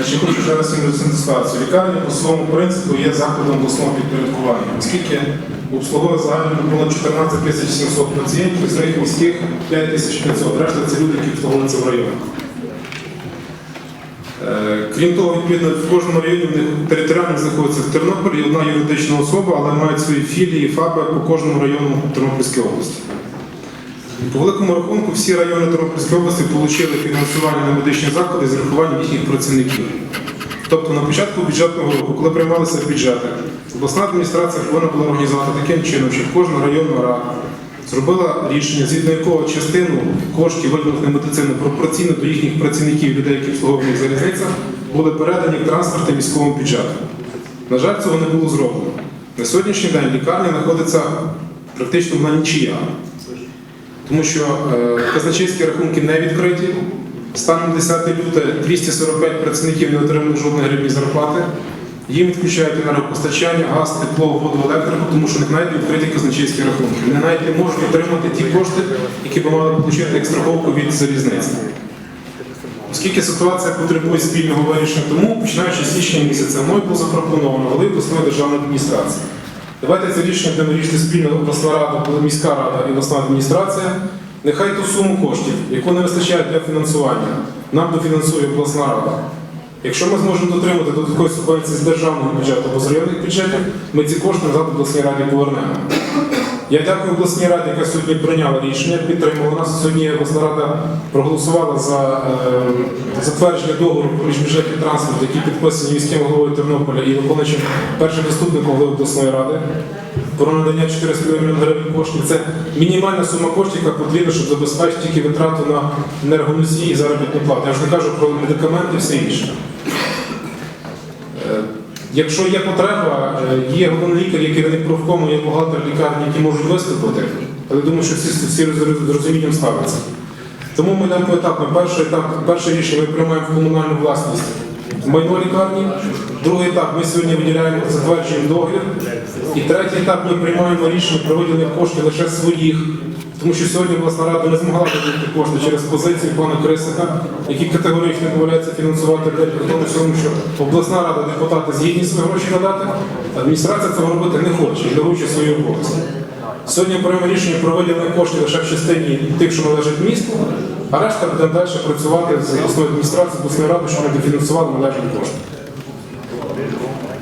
Значить, хочу ще раз інвестиційну ситуацію. Лікарня по своєму принципу є закладом обласного підпорядкування, оскільки обслуговує загально понад 14 тисяч 700 пацієнтів, з них міських 5 тисяч 500. Решта це люди, які обслуговуються в районах. Е, Крім того, відповідно, в кожному районі в них територіально знаходиться в Тернополі одна юридична особа, але мають свої філії, ФАБи по кожному району Тернопільської області. По великому рахунку всі райони Тернопільської області отримали фінансування на медичні заклади з рахуванням їхніх працівників. Тобто на початку бюджетного року, коли приймалися бюджети, обласна адміністрація повинна була організувати таким чином, щоб кожна районна рада зробила рішення, згідно якого частину коштів, виділених на медицину, пропорційно до їхніх працівників, людей, які обслуговують в залізницях, були передані в транспорт і міському бюджету. На жаль, цього не було зроблено. На сьогоднішній день лікарня знаходиться практично вона нічия тому що е, казначейські рахунки не відкриті. Станом 10 лютого 245 працівників не отримали жодної гривні зарплати. Їм відключають енергопостачання, газ, тепло, воду, електрику, тому що них навіть відкриті казначейські рахунки. Вони навіть не можуть отримати ті кошти, які б мали отримати як страховку від залізниці. Оскільки ситуація потребує спільного вирішення, тому починаючи з січня місяця, мною було запропоновано голови обласної державної адміністрації. Давайте це рішення будемо рішити спільно обласна рада, міська рада і обласна адміністрація. Нехай ту суму коштів, яку не вистачає для фінансування, нам дофінансує обласна рада. Якщо ми зможемо дотримати додаткової субвенції з державного бюджету або з районних бюджетів, ми ці кошти назад обласній раді повернемо. Я дякую обласній раді, яка сьогодні прийняла рішення, підтримала нас. Сьогодні обласна рада проголосувала за е, затвердження договору про міжбюджетний транспорт, який підписаний міським головою Тернополя і виконуючим першим заступником голови обласної ради. Про надання 400 мільйонів гривень коштів. Це мінімальна сума коштів, яка потрібна, щоб забезпечити тільки витрату на енергоносії і заробітну плату. Я вже не кажу про медикаменти і все інше. Якщо є потреба, е, є головний лікар, є керівник профкому, є багато лікарні, які можуть виступити, але думаю, що всі, всі з розумінням ставляться. Тому ми йдемо поетапно. Перший етап, перше рішення ми приймаємо в комунальну власність майно лікарні. Другий етап ми сьогодні виділяємо, затверджуємо договір. І третій етап ми приймаємо рішення про виділення коштів лише своїх. Тому що сьогодні обласна рада не змогла виділити кошти через позицію пана Крисика, який категорично відмовляється фінансувати для всьому, що обласна рада депутати згідні свої гроші надати, адміністрація цього робити не хоче, ігноруючи свої обов'язки. Сьогодні приймемо рішення про виділення коштів лише в частині тих, що належать місту, а решта буде далі працювати з обласною адміністрацією, обласною радою, щоб ми дофінансували належні кошти.